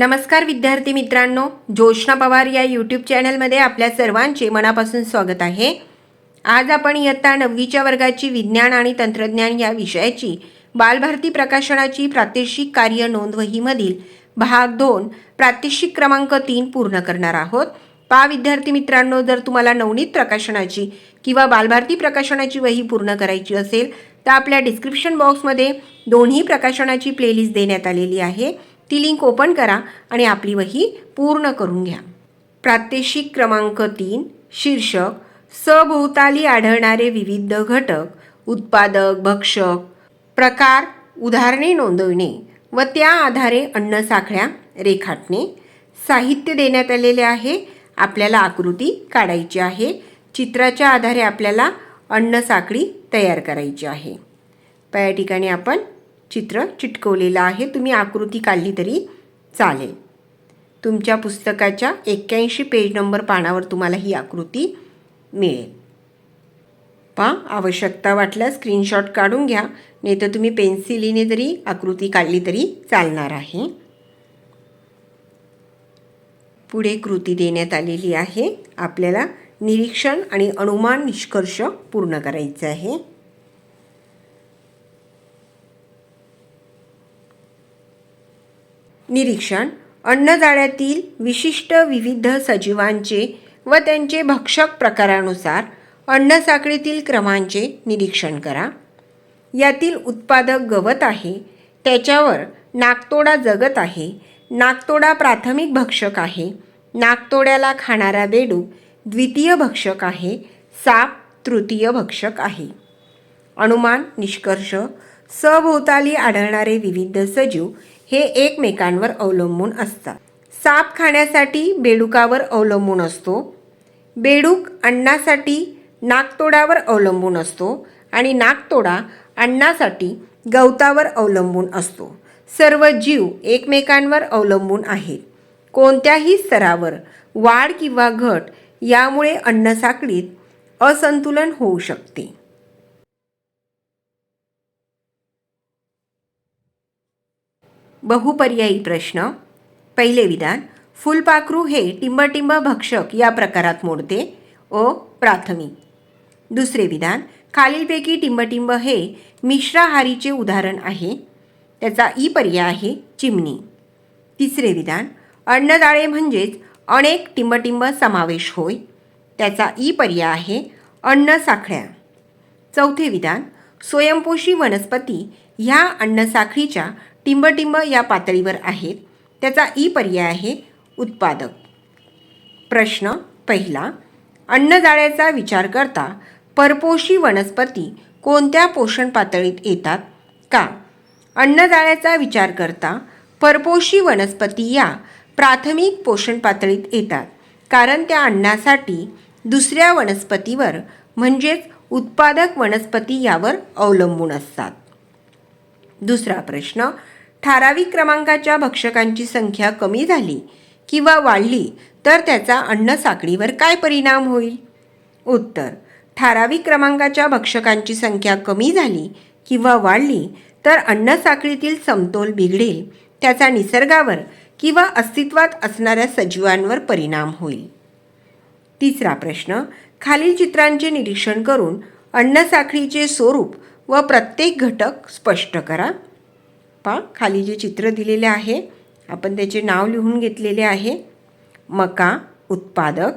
नमस्कार विद्यार्थी मित्रांनो जोशना पवार या यूट्यूब चॅनलमध्ये आपल्या सर्वांचे मनापासून स्वागत आहे. आज आपण इयत्ता नववीच्या वर्गाची विज्ञान आणि तंत्रज्ञान या विषयाची बालभारती प्रकाशनाची प्रात्यक्षिक कार्य नोंदवहीमधील भाग दोन प्रात्यक्षिक क्रमांक तीन पूर्ण करणार आहोत. पा विद्यार्थी मित्रांनो जर तुम्हाला नवनीत प्रकाशनाची किंवा बालभारती प्रकाशनाची वही पूर्ण करायची असेल तर आपल्या डिस्क्रिप्शन बॉक्समध्ये दोन्ही प्रकाशनाची प्लेलिस्ट देण्यात आलेली आहे. ती लिंक ओपन करा आणि आपली वही पूर्ण करून घ्या. प्रात्यक्षिक क्रमांक तीन शीर्षक सभोवताली आढळणारे विविध घटक उत्पादक भक्षक प्रकार उदाहरणे नोंदवणे व त्या आधारे अन्न साखळ्या रेखाटणे साहित्य देण्यात आलेले आहे आपल्याला आकृती काढायची आहे चित्राच्या आधारे आपल्याला अन्न साखळी तयार करायची आहे. या ठिकाणी आपण चित्र चिटकवलेलं आहे. तुम्ही आकृती काढली तरी चालेल. तुमच्या पुस्तकाच्या एक्क्याऐंशी पेज नंबर पानावर तुम्हाला ही आकृती मिळेल. पहा आवश्यकता वाटल्यास स्क्रीनशॉट काढून घ्या. नाही तर तुम्ही पेन्सिलीने जरी आकृती काढली तरी चालणार आहे. पुढे कृती देण्यात आलेली आहे. आपल्याला निरीक्षण आणि अनुमान निष्कर्ष पूर्ण करायचं आहे. निरीक्षण अन्नजाळ्यातील विशिष्ट विविध सजीवांचे व त्यांचे भक्षक प्रकारानुसार अन्नसाखळीतील क्रमांचे निरीक्षण करा. यातील उत्पादक गवत आहे त्याच्यावर नागतोडा जगत आहे नागतोडा प्राथमिक भक्षक आहे नागतोड्याला खाणारा बेडू द्वितीय भक्षक आहे साप तृतीय भक्षक आहे. अनुमान निष्कर्ष सभोवताली आढळणारे विविध सजीव हे एकमेकांवर अवलंबून असतात. साप खाण्यासाठी बेडुकावर अवलंबून असतो. बेडूक अन्नासाठी नाकतोडावर अवलंबून असतो आणि नाकतोडा अन्नासाठी गवतावर अवलंबून असतो. सर्व जीव एकमेकांवर अवलंबून आहेत कोणत्याही स्तरावर वाढ किंवा घट यामुळे अन्नसाखळीत असंतुलन होऊ शकते. बहुपर्यायी प्रश्न. पहिले विधान फुलपाखरू हे टिंबटिंब भक्षक या प्रकारात मोडते. अ. प्राथमिक दुसरे विधान खालीलपैकी टिंबटिंब हे मिश्राहारीचे उदाहरण आहे. त्याचा ई पर्याय आहे चिमणी. तिसरे विधान अन्नदाळे म्हणजेच अनेक टिंबटिंब समावेश होय. त्याचा ई पर्याय आहे अन्न साखळ्या. चौथे विधान स्वयंपोषी वनस्पती ह्या अन्नसाखळीच्या टिंबटिंब या पातळीवर आहेत. त्याचा ई पर्याय आहे उत्पादक. प्रश्न पहिला अन्नजाळ्याचा विचार करता परपोषी वनस्पती कोणत्या पोषण पातळीत येतात? का? अन्नजाळ्याचा विचार करता परपोषी वनस्पती या प्राथमिक पोषण पातळीत येतात. कारण त्या अन्नासाठी दुसऱ्या वनस्पतीवर म्हणजेच उत्पादक वनस्पती यावर अवलंबून असतात. दुसरा प्रश्न ठराविक क्रमांकाच्या भक्षकांची संख्या कमी झाली किंवा वाढली तर त्याचा अन्न साखळीवर काय परिणाम होईल? उत्तर ठराविक क्रमांकाच्या भक्षकांची संख्या कमी झाली किंवा वाढली तर अन्न साखळीतील समतोल बिघडेल त्याचा निसर्गावर किंवा अस्तित्वात असणाऱ्या सजीवांवर परिणाम होईल. तिसरा प्रश्न खालील चित्रांचे निरीक्षण करून अन्नसाखळीचे स्वरूप व प्रत्येक घटक स्पष्ट करा. पा खाली जे चित्र दिलेले आहे आपण त्याचे नाव लिहून घेतलेले आहे. मका उत्पादक.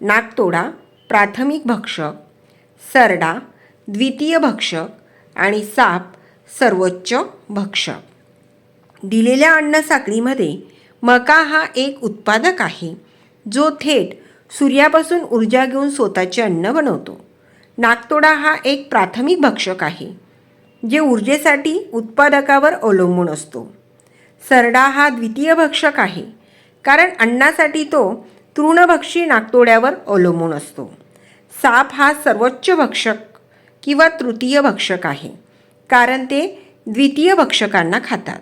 नागतोडा प्राथमिक भक्षक. सरडा द्वितीय भक्षक. आणि साप सर्वोच्च भक्षक. दिलेल्या अन्न साखळीमध्ये मका हा एक उत्पादक आहे जो थेट सूर्यापासून ऊर्जा घेऊन स्वतःचे अन्न बनवतो. नागतोडा हा एक प्राथमिक भक्षक आहे जे ऊर्जेसाठी उत्पादकावर अवलंबून असतो. सरडा हा द्वितीय भक्षक आहे कारण अन्नासाठी तो तृणभक्षी नागतोड्यावर अवलंबून असतो. साप हा सर्वोच्च भक्षक किंवा तृतीय भक्षक आहे कारण ते द्वितीय भक्षकांना खातात.